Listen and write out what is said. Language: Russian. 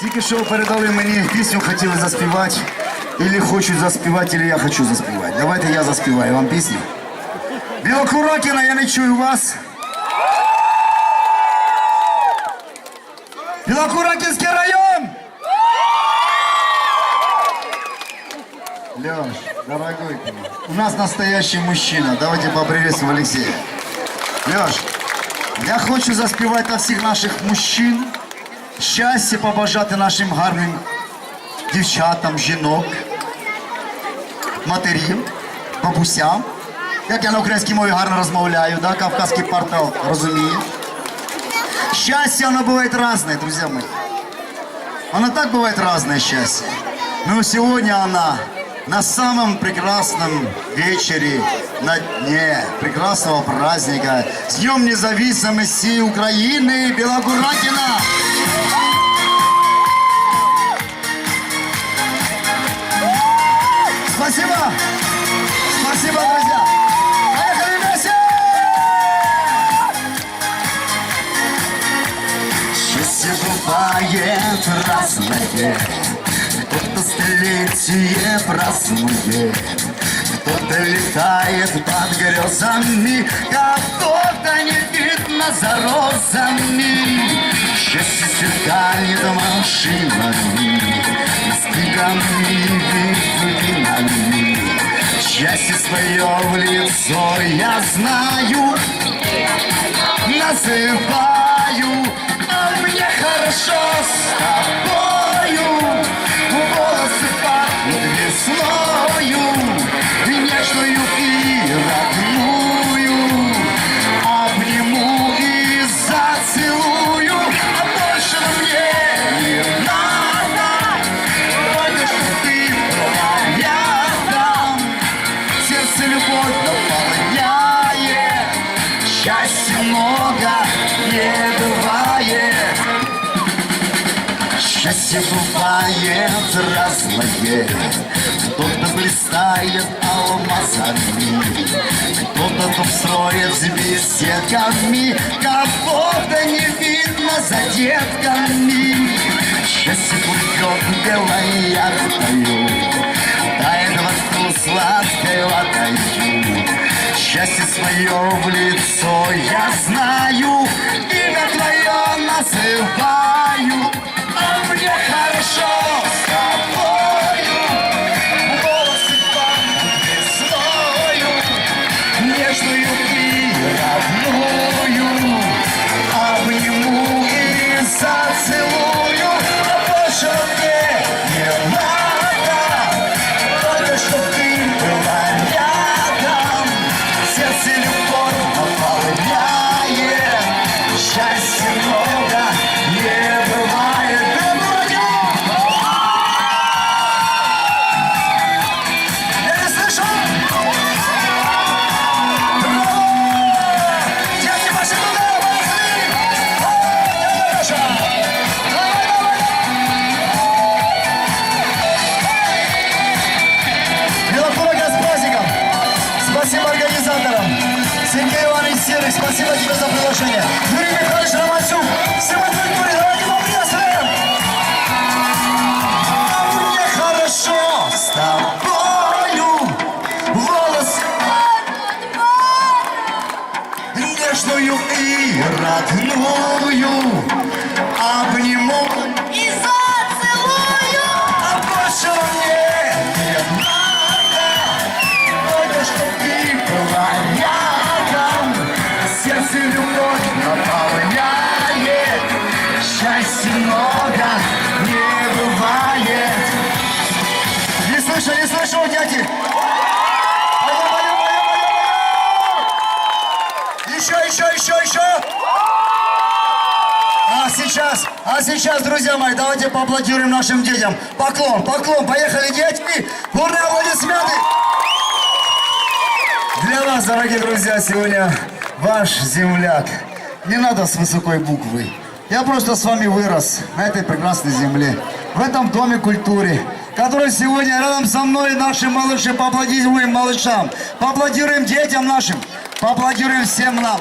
Тільки що передали мені пісню, хотіли заспівати. Ілі хочуть заспівати, ілі я хочу заспівати. Давайте я заспіваю вам пісню. Білокуракіна, я не чую вас. Білокуракинский район! Леш, дорогой ты мой, у нас настоящий мужчина. Давайте поприветствуем Алексея. Леш, я хочу заспівати на всіх наших мужчин. Щастя побажати нашим гарним дівчатам, жінок, матерів, бабусям. Як я на українській мові гарно розмовляю, да? кавказький портал розуміє. Счастье, оно бывает разное, друзья мои. Оно так бывает разное счастье. Но сегодня она на самом прекрасном вечере, на дне прекрасного праздника, с Днем независимости Украины, Белогуратина. Спасибо! Спасибо, друзья! Поехали вместе! Счастье бывает разное Кто-то столетие празднует Кто-то летает под грезами Кого-то не видно за розами Счастье сверкает машинами Стигами, Счастье свое в лицо я знаю называю, Счастья много не бывает. Счастье бывает разное Кто-то блистает алмазами. Кто-то тут строит с беседками Кого-то не видно за детками. Счастье плывет белой яркою Счастье свое в лицо. Я знаю, имя твое называю, а мне хорошо Спасибо тебе за приглашение! Юрий Михайлович Романчук! Всем это Юрий, давайте поприветствуем! А мне хорошо с тобою! Волосы нежную и родную Обниму Сердце любовь наполняет Счастья много не бывает Не слышу, не слышу, дяди. Еще, еще, еще, еще а сейчас, а сейчас, друзья мои, давайте поаплодируем нашим детям. Поклон, поклон, поехали, дети. Бурные аплодисменты. Для вас, дорогие друзья, сегодня ваш земляк. Не надо с высокой буквы. Я просто с вами вырос на этой прекрасной земле, в этом доме культуры, который сегодня рядом со мной наши малыши. Поаплодируем малышам, поаплодируем детям нашим, поаплодируем всем нам.